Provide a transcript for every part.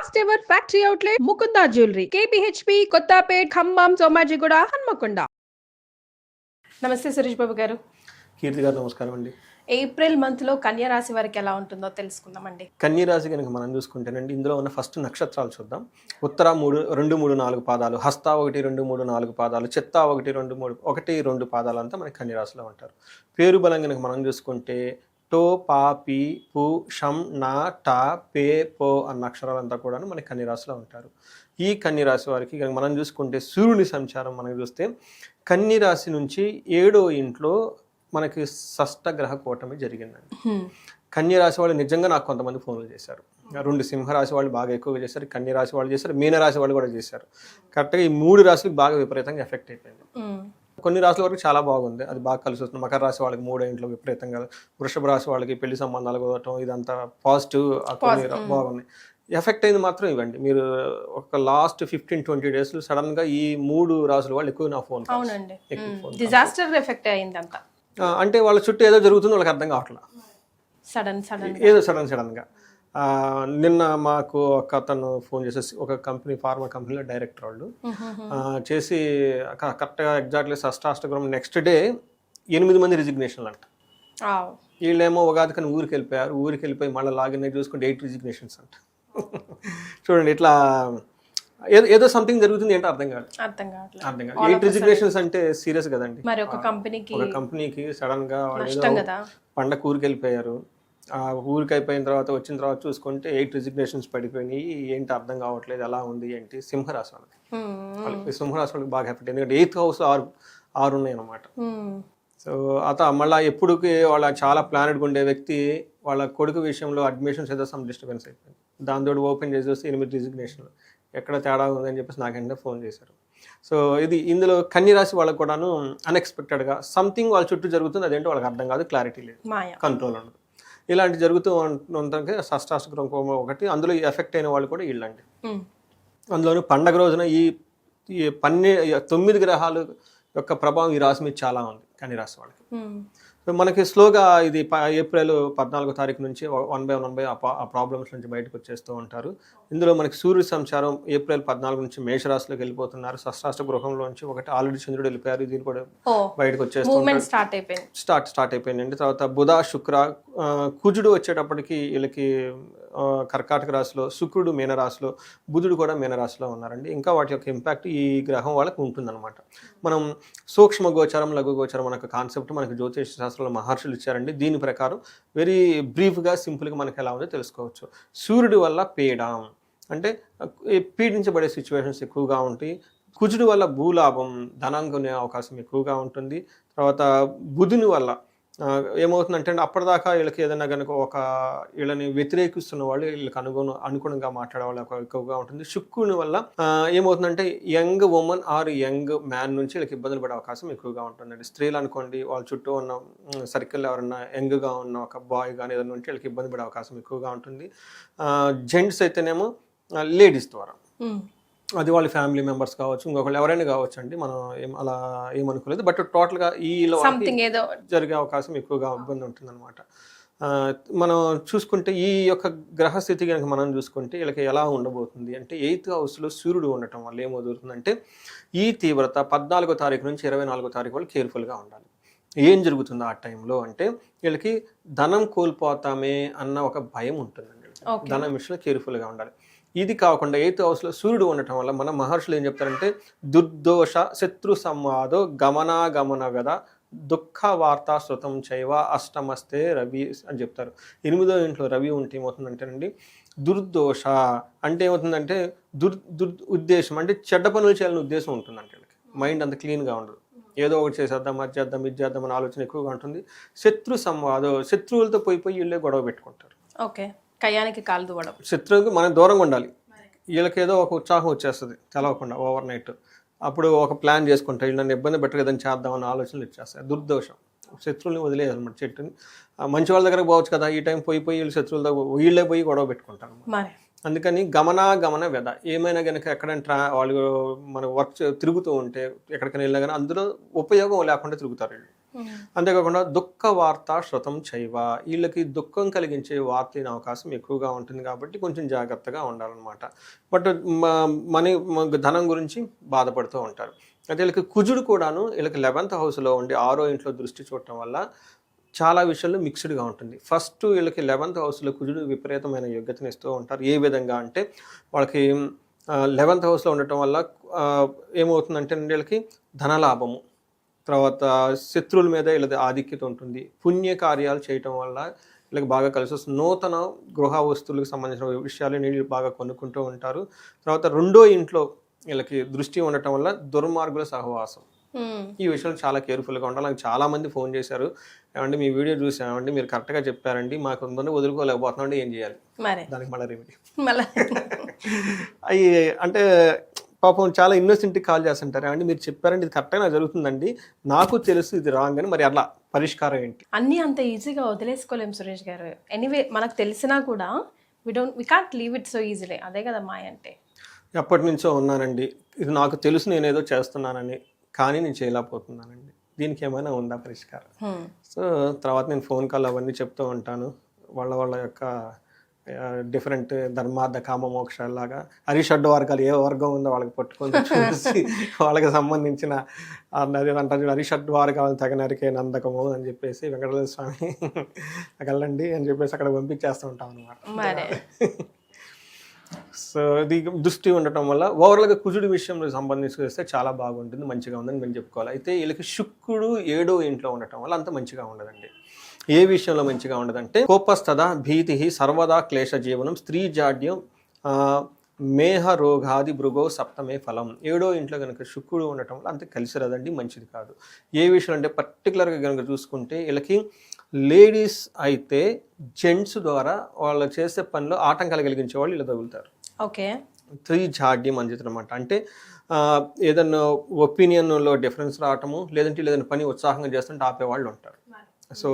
First ever factory outlet Mukunda jewellery KPHB Kothapet Khammam Somajiguda Hanamkonda నమస్తే సురేష్ బాబు గారు. కీర్తి గారు నమస్కారం అండి. ఏప్రిల్ మంత్లో కన్యా రాశి వారికి ఎలా ఉంటుందో తెలుసుకుందామండి. కన్య రాశి కనుక మనం చూసుకుంటేనండి ఇందులో ఉన్న ఫస్ట్ నక్షత్రాలు చూద్దాం. ఉత్తర మూడు రెండు మూడు నాలుగు పాదాలు హస్త ఒకటి రెండు మూడు నాలుగు పాదాలు చిత్త ఒకటి రెండు మూడు ఒకటి రెండు పాదాలు అంతా మనకి కన్య రాశిలో ఉంటారు. పేరు బలం కనుక మనం చూసుకుంటే టో పా పి పు షం నా టా పే పో అన్న అక్షరాలంతా కూడా మనకి కన్య రాశిలో ఉంటారు. ఈ కన్య రాశి వారికి కనుక మనం చూసుకుంటే సూర్యుని సంచారం మనం చూస్తే కన్య రాశి నుంచి ఏడో ఇంట్లో మనకి షష్ట గ్రహ కూటమి జరిగిందండి. కన్య రాశి వాళ్ళు నిజంగా నాకు కొంతమంది ఫోన్లు చేశారు. రెండు సింహరాశి వాళ్ళు బాగా ఎక్కువగా చేశారు కన్య రాశి వాళ్ళు చేశారు మీన రాశి వాళ్ళు కూడా చేశారు. కరెక్ట్గా ఈ మూడు రాశులకు బాగా విపరీతంగా ఎఫెక్ట్ అయిపోయింది. కొన్ని రాశుల వరకు చాలా బాగుంది. అది బాగా కలిసి వస్తుంది. మకర రాశి వాళ్ళకి మూడో ఇంట్లో విపరీతంగా వృషభ రాశి వాళ్ళకి పెళ్ళి సంబంధాలు కుదరటం ఇదంతా పాజిటివ్ బాగున్నాయి. ఎఫెక్ట్ అయింది మాత్రం ఇవ్వండి. మీరు ఒక లాస్ట్ ఫిఫ్టీన్ ట్వంటీ డేస్ సడన్గా ఈ మూడు రాసుల వాళ్ళు ఎక్కువ నా ఫోన్ డిజాస్టర్ ఎఫెక్ట్ అయింది అంటే వాళ్ళ చుట్టూ ఏదో జరుగుతుందో వాళ్ళకి అర్థం కావట్లేదు సడన్ సడన్ ఏదో సడన్ సడన్గా ఆ, నిన్న మాకు ఒక అతను ఫోన్ చేసేసి ఒక కంపెనీ ఫార్మా కంపెనీలో డైరెక్టర్ వాళ్ళు చేసి కరెక్ట్గా ఎగ్జాక్ట్లీ షష్టాష్టగ్రం నెక్స్ట్ డే ఎనిమిది మంది రిజిగ్నేషన్లు అంట. వీళ్ళేమో ఉగాది కానీ ఊరికి వెళ్ళిపోయారు ఊరికి వెళ్ళిపోయి మళ్ళీ లాగిన్ అయ్యి చూసుకుంటే ఎయిట్ రిజిగ్నేషన్స్ అంట. చూడండి ఇట్లా ఏదో ఏదో సంథింగ్ జరుగుతుంది ఏంటో అర్థం కాదు. అర్థం కావట్లేదు. అర్థం కాదు. ఎయిట్ రిజిగ్నేషన్స్ అంటే సీరియస్ కదండి. మరి ఒక కంపెనీకి ఒక కంపెనీకి సడన్గా కదా? పండగ ఊరికి వెళ్ళిపోయారు ఊరికి అయిపోయిన తర్వాత వచ్చిన తర్వాత చూసుకుంటే ఎయిట్ రిజిగ్నేషన్స్ పడిపోయినాయి. ఏంటి అర్థం కావట్లేదు ఎలా ఉంది ఏంటి? సింహరాశి వాళ్ళకి. వాళ్ళకి సింహరాశి వాళ్ళకి బాగా ఎఫెక్ట్ ఎందుకంటే ఎయిత్ హౌస్ ఆరు ఆరు ఉన్నాయి అన్నమాట Hmm. సో అత మళ్ళీ ఎప్పుడుకి వాళ్ళ చాలా ప్లానెడ్గా ఉండే వ్యక్తి వాళ్ళ కొడుకు విషయంలో అడ్మిషన్స్ ఏదో సమ్ డిస్టర్బెన్స్ అయిపోయింది. దాంతో ఓపెన్ చేసి వస్తే ఎనిమిది రిజిగ్నేషన్లు ఎక్కడ తేడా ఉందని చెప్పేసి నాకంటే ఫోన్ చేశారు. సో ఇది ఇందులో కన్య రాశి వాళ్ళకు కూడాను అన్ఎక్స్పెక్టెడ్గా సంథింగ్ వాళ్ళ చుట్టూ జరుగుతుంది. అదేంటో వాళ్ళకి అర్థం కాదు క్లారిటీ లేదు. కంట్రోల్ ఉండదు. ఇలాంటి జరుగుతూ షష్టాష్టగ్రం కోపం ఒకటి. అందులో ఎఫెక్ట్ అయిన వాళ్ళు కూడా వీళ్ళండి. అందులోని పండగ రోజున ఈ పన్నె తొమ్మిది గ్రహాల యొక్క ప్రభావం ఈ రాశి మీద చాలా ఉంది కన్య రాశి వాళ్ళకి మనకి స్లోగా ఇది ఏప్రిల్ పద్నాలుగో తారీఖు నుంచి వన్ బై వన్ బై ఆ ప్రాబ్లమ్స్ నుంచి బయటకు వచ్చేస్తూ ఉంటారు. ఇందులో మనకి సూర్య సంచారం ఏప్రిల్ పద్నాలుగు నుంచి మేషరాశిలోకి వెళ్ళిపోతున్నారు. షష్టాష్ట గృహంలోంచి ఒకటి ఆల్రెడీ చంద్రుడు వెళ్ళిపోయారు. దీని కూడా బయటకు వచ్చేస్తూ మూవ్మెంట్ స్టార్ట్ అయిపోయింది. స్టార్ట్ స్టార్ట్ అయిపోయిందండి తర్వాత బుధ శుక్ర కుజుడు వచ్చేటప్పటికి వీళ్ళకి కర్కాటక రాశిలో శుక్రుడు మీనరాశిలో బుధుడు కూడా మీనరాశిలో ఉన్నారండి. ఇంకా వాటి యొక్క ఇంపాక్ట్ ఈ గ్రహం వాళ్ళకి ఉంటుందన్నమాట. మనం సూక్ష్మ గోచరం లఘు గోచరం అనే కాన్సెప్ట్ మనకి జ్యోతిష శాస్త్రంలో మహర్షులు ఇచ్చారండి. దీని ప్రకారం వెరీ బ్రీఫ్గా సింపుల్గా మనకి ఎలా ఉందో తెలుసుకోవచ్చు. సూర్యుడి వల్ల పీడం అంటే పీడించబడే సిచ్యువేషన్స్ ఎక్కువగా ఉంటాయి. కుజుడి వల్ల భూలాభం ధనం కొనే అవకాశం ఎక్కువగా ఉంటుంది. తర్వాత బుధుని వల్ల ఏమవుతుందంటే అప్పటిదాకా వీళ్ళకి ఏదైనా కనుక ఒక వీళ్ళని వ్యతిరేకిస్తున్న వాళ్ళు వీళ్ళకి అనుగుణ అనుగుణంగా మాట్లాడే వాళ్ళు ఎక్కువగా ఉంటుంది. శుక్రుని వల్ల ఏమవుతుందంటే young women or young man నుంచి వీళ్ళకి ఇబ్బందులు పడే అవకాశం ఎక్కువగా ఉంటుందండి. స్త్రీలు అనుకోండి వాళ్ళ చుట్టూ ఉన్న సర్కిల్ ఎవరన్నా యంగ్గా ఉన్న ఒక బాయ్ కానీ ఏదైనా ఉంటే వీళ్ళకి ఇబ్బంది పడే అవకాశం ఎక్కువగా ఉంటుంది. జెంట్స్ అయితేనేమో లేడీస్ ద్వారా. అది వాళ్ళ ఫ్యామిలీ మెంబర్స్ కావచ్చు ఇంకొకళ్ళు ఎవరైనా కావచ్చు అండి మనం ఏం అలా ఏమనుకోలేదు బట్ టోటల్గా ఈ ఏదో జరిగే అవకాశం ఎక్కువగా ఇబ్బంది ఉంటుందన్నమాట ఆ, మనం చూసుకుంటే ఈ యొక్క గ్రహస్థితి కనుక మనం చూసుకుంటే వీళ్ళకి ఎలా ఉండబోతుంది అంటే ఎయిత్ హౌస్లో సూర్యుడు ఉండటం వల్ల ఏమవుతుందంటే ఈ తీవ్రత పద్నాలుగో తారీఖు నుంచి ఇరవై నాలుగో తారీఖు వాళ్ళు కేర్ఫుల్గా ఉండాలి ఏం జరుగుతుంది ఆ టైంలో అంటే వీళ్ళకి ధనం కోల్పోతామే అన్న ఒక భయం. Okay. ధనం విషయంలో కేర్ఫుల్గా ఉండాలి. ఇది కాకుండా ఎయిత్ హౌస్లో సూర్యుడు ఉండటం వల్ల మన మహర్షులు ఏం చెప్తారంటే దుర్దోష శత్రు సంవాదో గమనాగమన వ్యధ దుఃఖ వార్తా శృతం చైవ అష్టమస్తే రవి అని చెప్తారు. ఎనిమిదో ఇంట్లో రవి ఉంటే ఏమవుతుందంటేనండి దుర్దోష అంటే ఏమవుతుందంటే దుర్ దుర్ ఉద్దేశం అంటే చెడ్డ పనులు చేయాలని ఉద్దేశం ఉంటుందంటే వీళ్ళకి. మైండ్ అంత క్లీన్గా ఉండదు. ఏదో ఒకటి చేసేద్దాం అది చేద్దాం ఇది చేద్దాం అనే ఆలోచన ఎక్కువగా ఉంటుంది. శత్రు సంవాదం శత్రువులతో పోయి పోయి వీళ్ళే గొడవ పెట్టుకుంటారు. ఓకే. కయ్యానికి కాలు దువ్వడం. శత్రువుకి మనం దూరంగా ఉండాలి. వీళ్ళకి ఏదో ఒక ఉత్సాహం వచ్చేస్తుంది తెలవకుండా ఓవర్ నైట్. అప్పుడు ఒక ప్లాన్ చేసుకుంటారు వీళ్ళు నన్ను ఇబ్బంది పెట్టరు ఏదైనా చేద్దామని ఆలోచనలు వచ్చేస్తాయి. దుర్దోషం. శత్రువుల్ని వదిలేయాలన్నమాట చెట్టుని. ఆ, మంచి వాళ్ళ దగ్గరకు పోవచ్చు కదా ఈ టైం పోయి పోయి వీళ్ళు శత్రువుల దగ్గర వీళ్ళే పోయి గొడవ పెట్టుకుంటారు అందుకని గమనాగమన వ్యధ. ఏమైనా కనుక ఎక్కడైనా ట్రా వాళ్ళు మన వర్క్ తిరుగుతూ ఉంటే ఎక్కడికైనా వెళ్ళినా కానీ అందులో ఉపయోగం లేకుండా తిరుగుతారు వీళ్ళు. అంతేకాకుండా దుఃఖ వార్త శృతం చైవ. వీళ్ళకి దుఃఖం కలిగించే వార్త అవకాశం ఎక్కువగా ఉంటుంది కాబట్టి కొంచెం జాగ్రత్తగా ఉండాలన్నమాట. బట్ మనీ ధనం గురించి బాధపడుతూ ఉంటారు. అయితే వీళ్ళకి కుజుడు కూడాను వీళ్ళకి లెవెంత్ హౌస్లో ఉండి ఆరో ఇంట్లో దృష్టి చూడటం వల్ల చాలా విషయాల్లో మిక్స్డ్గా ఉంటుంది. ఫస్ట్ వీళ్ళకి లెవెంత్ హౌస్లో కుజుడు విపరీతమైన యోగ్యతను ఇస్తూ ఉంటారు. ఏ విధంగా అంటే వాళ్ళకి లెవెంత్ హౌస్లో ఉండటం వల్ల ఏమవుతుందంటే వీళ్ళకి ధనలాభము. తర్వాత శత్రువుల మీద వీళ్ళది ఆధిక్యత ఉంటుంది. పుణ్య కార్యాలు చేయటం వల్ల వీళ్ళకి బాగా కలిసి వస్తుంది. నూతన గృహ వస్తువులకు సంబంధించిన విషయాలు వీళ్ళు బాగా కొనుక్కుంటూ ఉంటారు. తర్వాత రెండో ఇంట్లో వీళ్ళకి దృష్టి ఉండటం వల్ల దుర్మార్గుల సహవాసం. ఈ విషయంలో చాలా కేర్ఫుల్గా ఉండాలి. నాకు చాలా మంది ఫోన్ చేశారు. ఏమంటే మీ వీడియో చూసామండి మీరు కరెక్ట్గా చెప్పారండి. మాకు ఉందని వదులుకోలేకపోతున్నాం ఏం చేయాలి? దానికి మళ్ళీ రెమెడీ మళ్ళా. అవి అంటే పాపం చాలా ఇన్నోసెంట్కి కాల్ చేస్తుంటారు. ఏమండి మీరు చెప్పారండి ఇది కరెక్ట్గా జరుగుతుందండి. నాకు తెలుసు ఇది రాంగ్ అని మరి అట్లా పరిష్కారం ఏంటి? అన్నీ అంత ఈజీగా వదిలేసుకోలేం సురేష్ గారు. ఎనీవే మనకు తెలిసినా కూడా we don't we can't leave it so easily అదే కదా మాయ అంటే. ఎప్పటి నుంచో ఉన్నానండి. ఇది నాకు తెలుసు నేను ఏదో చేస్తున్నానని కానీ నేను చేయలేకపోతున్నానండి. దీనికి ఏమైనా ఉందా పరిష్కారం. సో తర్వాత నేను ఫోన్ కాల్ అవన్నీ చెప్తూ ఉంటాను. వాళ్ళ వాళ్ళ యొక్క డిఫరెంట్ ధర్మార్థ కామ మోక్షాలాగా హరిషడ్డు వర్గాలు ఏ వర్గం ఉందో వాళ్ళకి పట్టుకొని చూసి వాళ్ళకి సంబంధించిన నది అంటారు హరిషడ్డు వర్గాలను తగినరికే నందకము అని చెప్పేసి వెంకటేశ్వర స్వామి వెళ్ళండి అని చెప్పేసి అక్కడ పంపించేస్తూ ఉంటాం అనమాట సో ఇది దృష్టి ఉండటం వల్ల ఓవరాల్గా కుజుడి విషయంలో సంబంధించి వస్తే చాలా బాగుంటుంది మంచిగా ఉందని మేము చెప్పుకోవాలి. అయితే వీళ్ళకి శుక్రుడు ఏడో ఇంట్లో ఉండటం వల్ల అంత మంచిగా ఉండదండి. ఏ విషయంలో మంచిగా ఉండదంటే కోపస్తద భీతి సర్వదా క్లేశ జీవనం స్త్రీ జాడ్యం మేహ రోగాది భృగో సప్తమే ఫలం. ఏడో ఇంట్లో కనుక శుక్రుడు ఉండటం వల్ల అంత కలిసి రాదండి మంచిది కాదు. ఏ విషయం అంటే పర్టికులర్గా కనుక చూసుకుంటే వీళ్ళకి లేడీస్ అయితే జెంట్స్ ద్వారా వాళ్ళు చేసే పనిలో ఆటంకాలు కలిగించే వాళ్ళు ఇలా తగులుతారు. ఓకే. త్రీ జాడ్యం అని అనమాట అంటే ఏదన్నా ఒపీనియన్లో డిఫరెన్స్ రావటము లేదంటే ఏదైనా పని ఉత్సాహంగా చేస్తుంటే ఆపేవాళ్ళు ఉంటారు. సో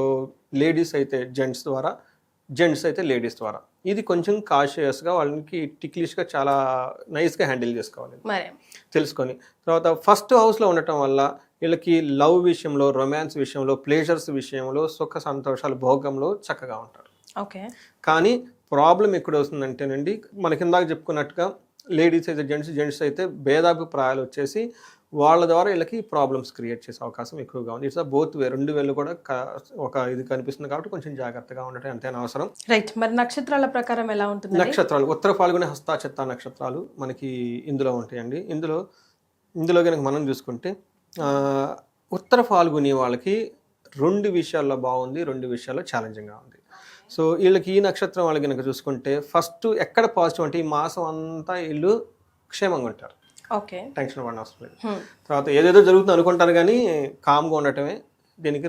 లేడీస్ అయితే జెంట్స్ ద్వారా జెంట్స్ అయితే లేడీస్ ద్వారా. ఇది కొంచెం కాషియస్గా వాళ్ళకి టిక్లిష్గా చాలా నైస్గా హ్యాండిల్ చేసుకోవాలి. తెలుసుకొని. తర్వాత ఫస్ట్ హౌస్లో ఉండటం వల్ల వీళ్ళకి లవ్ విషయంలో రొమాన్స్ విషయంలో ప్లేజర్స్ విషయంలో సుఖ సంతోషాలు భోగంలో చక్కగా ఉంటారు. ఓకే. కానీ ప్రాబ్లం ఎక్కడ వస్తుందంటేనండి మనకి ఇందాక చెప్పుకున్నట్టుగా లేడీస్ అయితే జెంట్స్ జెంట్స్ అయితే భేదాభిప్రాయాలు వచ్చేసి వాళ్ళ ద్వారా వీళ్ళకి ప్రాబ్లమ్స్ క్రియేట్ చేసే అవకాశం ఎక్కువగా ఉంది. ఇట్స్ బోత్ వే రెండు వేలు కూడా ఒక ఇది కనిపిస్తుంది కాబట్టి కొంచెం జాగ్రత్తగా ఉండటం ఎంతైనా అవసరం. రైట్ మరి నక్షత్రాల ప్రకారం ఎలా ఉంటుంది నక్షత్రాలు. ఉత్తర ఫాల్గుని హస్త చిత్త నక్షత్రాలు మనకి ఇందులో ఉంటాయండి. ఇందులో ఇందులో కనుక మనం చూసుకుంటే ఉత్తర ఫాల్గుని వాళ్ళకి రెండు విషయాల్లో బాగుంది రెండు విషయాల్లో ఛాలెంజింగ్గా ఉంది. సో వీళ్ళకి ఈ నక్షత్రం వాళ్ళు కనుక చూసుకుంటే ఫస్ట్ ఎక్కడ పాజిటివ్ అంటే ఈ మాసం అంతా వీళ్ళు క్షేమంగా ఉంటారు. ఓకే. టెన్షన్ పడిన అవసరం లేదు. తర్వాత ఏదేదో జరుగుతుంది అనుకుంటారు కానీ కామ్గా ఉండటమే దీనికి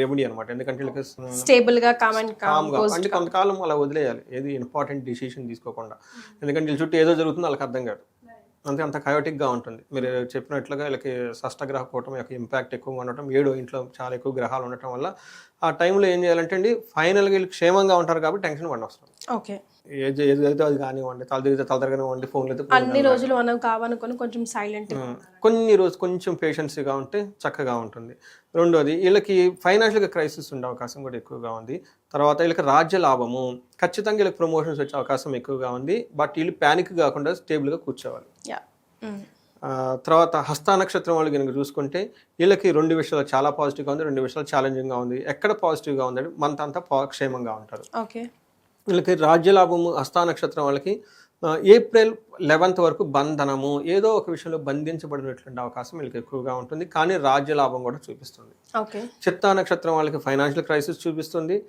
రెమెడీ అనమాట ఎందుకంటే స్టేబుల్గా కామ్గా అంటే కొంతకాలం అలా వదిలేయాలి. ఏది ఇంపార్టెంట్ డిసిషన్ తీసుకోకుండా. ఎందుకంటే వీళ్ళ చుట్టూ ఏదో జరుగుతుందో వాళ్ళకి అర్థం కాదు. అంతే అంత కయోటిక్గా ఉంటుంది. మీరు చెప్పినట్లుగా వీళ్ళకి షష్టగ్రహ కూటమి యొక్క ఇంపాక్ట్ ఎక్కువగా ఉండటం ఏడో ఇంట్లో చాలా ఎక్కువ గ్రహాలు ఉండటం వల్ల ఆ టైంలో ఏం చేయాలంటే అండి ఫైనల్గా వీళ్ళు క్షేమంగా ఉంటారు కాబట్టి టెన్షన్ పడిన అవసరం ఓకే. ఏది ఏది అయితే అది కానివ్వండి తల తిరిగితే తల తిరగనివ్వండి ఫోన్లు అయితే అన్ని రోజులు మనం కావనుకొని కొంచెం సైలెంట్ కొన్ని రోజు కొంచెం పేషెన్సీగా ఉంటే చక్కగా ఉంటుంది. రెండోది వీళ్ళకి ఫైనాన్షియల్గా క్రైసిస్ ఉండే అవకాశం కూడా ఎక్కువగా ఉంది. తర్వాత వీళ్ళకి రాజ్య లాభము ఖచ్చితంగా వీళ్ళకి ప్రమోషన్స్ వచ్చే అవకాశం ఎక్కువగా ఉంది. బట్ వీళ్ళు ప్యానిక్ కాకుండా స్టేబుల్గా కూర్చోవాలి. ఆ, తర్వాత హస్త నక్షత్రం వాళ్ళు కనుక చూసుకుంటే వీళ్ళకి రెండు విషయాలు చాలా పాజిటివ్గా ఉంది రెండు విషయాలు ఛాలెంజింగ్గా ఉంది. ఎక్కడ పాజిటివ్గా ఉందంటే అంతా క్షేమంగా ఉంటారు. ఓకే వీళ్ళకి రాజ్యలాభము హస్తా నక్షత్రం వాళ్ళకి ఏప్రిల్ లెవెన్త్ వరకు బంధనము ఏదో ఒక విషయంలో బంధించబడినటువంటి అవకాశం వీళ్ళకి ఎక్కువగా ఉంటుంది. కానీ రాజ్యలాభం కూడా చూపిస్తుంది. ఓకే చిత్తా నక్షత్రం వాళ్ళకి ఫైనాన్షియల్ క్రైసిస్ చూపిస్తుంది.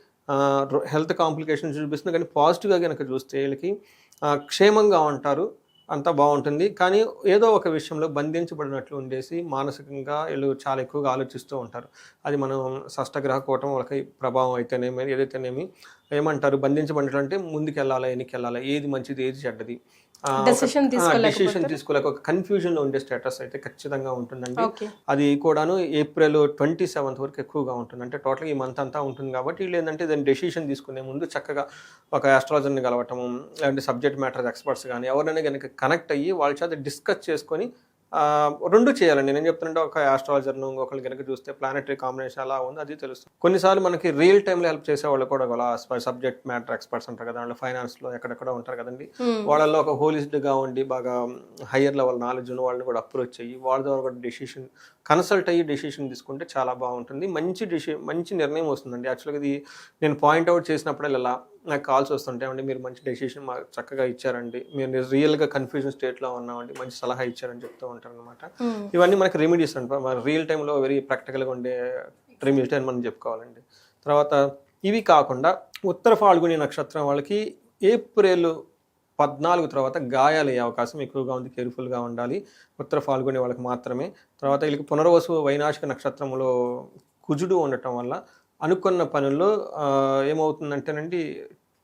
హెల్త్ కాంప్లికేషన్స్ చూపిస్తుంది. కానీ పాజిటివ్గా కనుక చూస్తే వీళ్ళకి క్షేమంగా ఉంటారు. అంతా బాగుంటుంది. కానీ ఏదో ఒక విషయంలో బంధించబడినట్లు ఉండేసి మానసికంగా వీళ్ళు చాలా ఎక్కువగా ఆలోచిస్తూ ఉంటారు. అది మనం షష్టగ్రహ కూటం వాళ్ళకి ప్రభావం అయితేనేమి ఏదైతేనేమి ఏమంటారు? బంధించబడినట్లు అంటే ముందుకు వెళ్ళాలా వెనక్కి వెళ్ళాలా? ఏది మంచిది ఏది చెడ్డది? డెసిషన్ తీసుకోలేక ఒక కన్ఫ్యూజన్లో ఉండే స్టేటస్ అయితే ఖచ్చితంగా ఉంటుందండి. అది కూడాను ఏప్రిల్ ట్వంటీ సెవెంత్ వరకు ఎక్కువగా ఉంటుంది. అంటే టోటల్ ఈ మంత్ అంతా ఉంటుంది కాబట్టి వీళ్ళు ఏంటంటే దాన్ని డెసిషన్ తీసుకునే ముందు చక్కగా ఒక ఆస్ట్రాలజర్ని కలవటము లేదంటే సబ్జెక్ట్ మ్యాటర్ ఎక్స్పర్ట్స్ కానీ ఎవరైనా కనుక కనెక్ట్ అయ్యి వాళ్ళ చేత డిస్కస్ చేసుకొని రెండు చేయాలండి. నేను చెప్తుంటే ఒక ఆస్ట్రాలజర్ను ఇంకొకళ్ళు కనుక చూస్తే ప్లానెటరీ కాంబినేషన్ అలా ఉంది అది తెలుస్తుంది. కొన్నిసార్లు మనకి రియల్ టైంలో హెల్ప్ చేసే వాళ్ళు కూడా సబ్జెక్ట్ మ్యాటర్ ఎక్స్పర్ట్స్ ఉంటారు కదా వాళ్ళు ఫైనాన్స్లో ఎక్కడెక్కడ ఉంటారు కదండి. వాళ్ళల్లో ఒక హోలిస్ట్గా ఉండి బాగా హయ్యర్ లెవెల్ నాలెడ్జ్ ఉన్న వాళ్ళని కూడా అప్రోచ్ అయ్యి వాళ్ళ ద్వారా కూడా డెసిషన్ కన్సల్ట్ అయ్యి డెసిషన్ తీసుకుంటే చాలా బాగుంటుంది. మంచి డెసి మంచి నిర్ణయం వస్తుందండి. యాక్చువల్గా ఇది నేను పాయింట్ అవుట్ చేసినప్పుడల్లా నాకు కాల్స్ వస్తుంటాయి. అండి మీరు మంచి డెసిషన్ మాకు చక్కగా ఇచ్చారండి. మీరు రియల్గా కన్ఫ్యూజన్ స్టేట్లో ఉన్నామండి. మంచి సలహా ఇచ్చారని చెప్తూ ఉంటారు అనమాట ఇవన్నీ మనకి రెమెడీస్ అంట మన రియల్ టైంలో వెరీ ప్రాక్టికల్గా ఉండే రెమెడీస్ అని మనం చెప్పుకోవాలండి. తర్వాత ఇవి కాకుండా ఉత్తర ఫాల్గుని నక్షత్రం వాళ్ళకి ఏప్రిల్ పద్నాలుగు తర్వాత గాయాలు అయ్యే అవకాశం ఎక్కువగా ఉంది. కేర్ఫుల్గా ఉండాలి. ఉత్తర ఫాల్గుని వాళ్ళకి మాత్రమే. తర్వాత వీళ్ళకి పునర్వసు వైనాశిక నక్షత్రంలో కుజుడు ఉండటం వల్ల అనుకున్న పనుల్లో ఏమవుతుందంటేనండి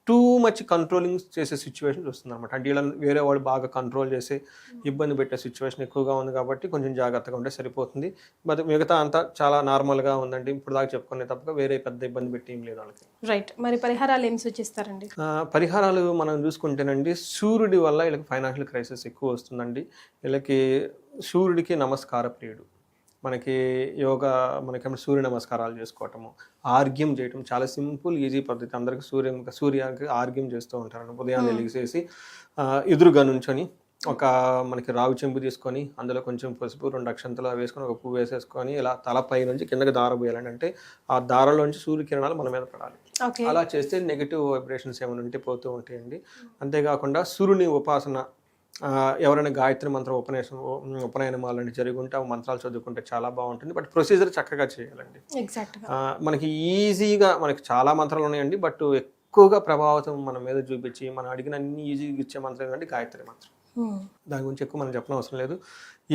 టూ మచ్ కంట్రోలింగ్ చేసే సిచ్యువేషన్ వస్తుంది అనమాట అంటే వీళ్ళని వేరే వాళ్ళు బాగా కంట్రోల్ చేసి ఇబ్బంది పెట్టే సిచ్యువేషన్ ఎక్కువగా ఉంది కాబట్టి కొంచెం జాగ్రత్తగా ఉంటే సరిపోతుంది. బట్ మిగతా అంతా చాలా నార్మల్గా ఉందండి. ఇప్పుడు దాకా చెప్పుకునే తప్ప వేరే పెద్ద ఇబ్బంది పెట్టి ఏం లేదు వాళ్ళకి. రైట్ మరి పరిహారాలు ఏం సూచిస్తారండి? పరిహారాలు మనం చూసుకుంటేనండి సూర్యుడి వల్ల వీళ్ళకి ఫైనాన్షియల్ క్రైసిస్ ఎక్కువ వస్తుందండి. వీళ్ళకి సూర్యుడికి నమస్కార ప్రియుడు మనకి యోగా మనకి సూర్య నమస్కారాలు చేసుకోవటము ఆర్గ్యం చేయటం చాలా సింపుల్ ఈజీ పద్ధతి. అందరికి సూర్య సూర్యానికి ఆర్గ్యం చేస్తూ ఉంటారు ఉదయాన్నే వెలిగిసేసి ఆ, ఎదురుగా నుంచొని ఒక మనకి రావి చెంబు తీసుకొని అందులో కొంచెం పసుపు రెండు అక్షంతలు వేసుకొని ఒక పువ్వు వేసేసుకొని ఇలా తలపై నుంచి కిందకి దార పోయాలండి అంటే ఆ దారలోంచి సూర్యకిరణాలు మన మీద పడాలి. అలా చేస్తే నెగిటివ్ వైబ్రేషన్స్ ఏమైనా ఉంటే పోతూ ఉంటాయండి. అంతేకాకుండా సూర్యుని ఉపాసన ఎవరైనా గాయత్రి మంత్రం ఉపన్యాసం ఉపనయనం అలాంటి జరిగి ఉంటే ఆ మంత్రాలు చదువుకుంటే చాలా బాగుంటుంది. బట్ ప్రొసీజర్ చక్కగా చేయాలండి. మనకి ఈజీగా మనకి చాలా మంత్రాలు ఉన్నాయండి బట్ ఎక్కువగా ప్రభావితం మన మీద చూపించి మనం అడిగిన అన్ని ఈజీగా ఇచ్చే మంత్రం ఏంటంటే గాయత్రి మంత్రం. దాని గురించి ఎక్కువ మనం చెప్పడం అవసరం లేదు.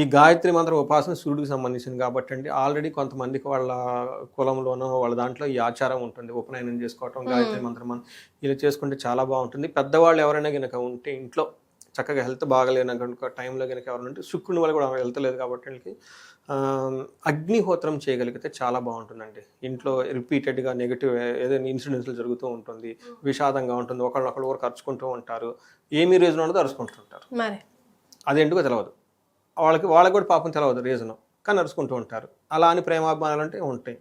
ఈ గాయత్రి మంత్రం ఉపాసన సూర్యుడికి సంబంధించింది కాబట్టి అండి ఆల్రెడీ కొంతమందికి వాళ్ళ కులంలోనో వాళ్ళ దాంట్లో ఈ ఆచారం ఉంటుంది. ఉపనయనం చేసుకోవటం గాయత్రి మంత్రం మనం ఇలా చేసుకుంటే చాలా బాగుంటుంది. పెద్దవాళ్ళు ఎవరైనా కనుక ఉంటే ఇంట్లో చక్కగా హెల్త్ బాగలేని కనుక టైంలో కనుక ఎవరైనా ఉంటే శుక్రుని వల్ల కూడా హెల్త్ లేదు కాబట్టి వీళ్ళకి అగ్నిహోత్రం చేయగలిగితే చాలా బాగుంటుందండి. ఇంట్లో రిపీటెడ్గా నెగిటివ్ ఏదైనా ఇన్సిడెంట్స్ జరుగుతూ ఉంటుంది విషాదంగా ఉంటుంది ఒకళ్ళొకళ్ళు ఊరు ఖర్చుకుంటూ ఉంటారు ఏమీ రీజన్ ఉండదు అరుచుకుంటుంటారు మరి? అదేంటికో తెలియదు వాళ్ళకి వాళ్ళకి కూడా పాపం తెలియదు రీజన్ కానీ నడుచుకుంటూ ఉంటారు. అలా అని ప్రేమాభిమానాలు అంటే ఉంటాయి.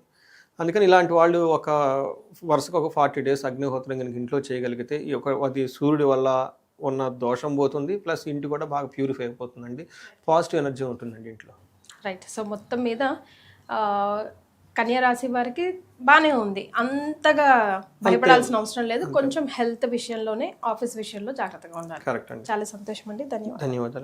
అందుకని ఇలాంటి వాళ్ళు ఒక వరుసకు ఒక ఫార్టీ డేస్ అగ్నిహోత్రం కనుక ఇంట్లో చేయగలిగితే ఈ ఒక అది సూర్యుడి వల్ల ఉన్న దోషం పోతుంది ప్లస్ ఇంటి కూడా బాగా ప్యూరిఫై అయిపోతుందండి. పాజిటివ్ ఎనర్జీ ఉంటుందండి ఇంట్లో. రైట్. సో మొత్తం మీద కన్యా రాశి వారికి బాగానే ఉంది. అంతగా భయపడాల్సిన అవసరం లేదు. కొంచెం హెల్త్ విషయంలోనే ఆఫీస్ విషయంలో జాగ్రత్తగా ఉండాలి. కరెక్ట్ అండి. చాలా సంతోషం అండి ధన్యవాదాలు. ధన్యవాదాలు.